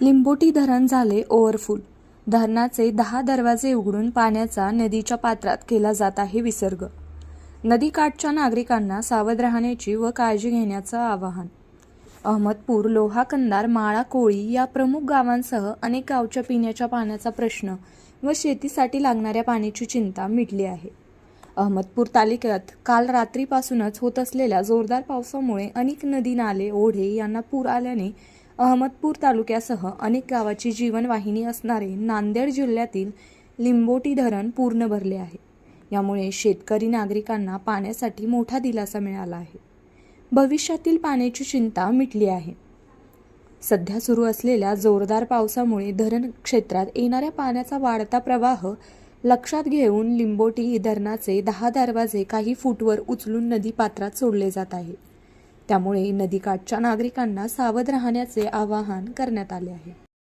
लिंबोटी धरण झाले ओव्हरफुल धरणाचे दहा दरवाजे उघडून पाण्याचा नदीच्या पात्रात केला जात आहे विसर्ग. नदीकाठच्या नागरिकांना सावध राहण्याची व काळजी घेण्याचं आवाहन. अहमदपूर लोहा कंदार माळा कोळी या प्रमुख गावांसह अनेक गावच्या पिण्याच्या पाण्याचा प्रश्न व शेतीसाठी लागणाऱ्या पाण्याची चिंता मिटली आहे. अहमदपूर तालुक्यात काल रात्रीपासूनच होत असलेल्या जोरदार पावसामुळे अनेक नदी नाले ओढे यांना पूर आल्याने अहमदपूर तालुक्यासह अनेक गावाची जीवनवाहिनी असणारे नांदेड जिल्ह्यातील लिंबोटी धरण पूर्ण भरले आहे. यामुळे शेतकरी नागरिकांना पाण्यासाठी मोठा दिलासा मिळाला आहे. भविष्यातील पाण्याची चिंता मिटली आहे. सध्या सुरू असलेल्या जोरदार पावसामुळे धरण क्षेत्रात येणाऱ्या पाण्याचा वाढता प्रवाह लक्षात घेऊन लिंबोटी धरणाचे दहा दरवाजे काही फूटवर उचलून नदी पात्रात सोडले जात आहे. त्यामुळे नदीकाठच्या नागरिकांना सावध राहण्याचे आवाहन करण्यात आले आहे.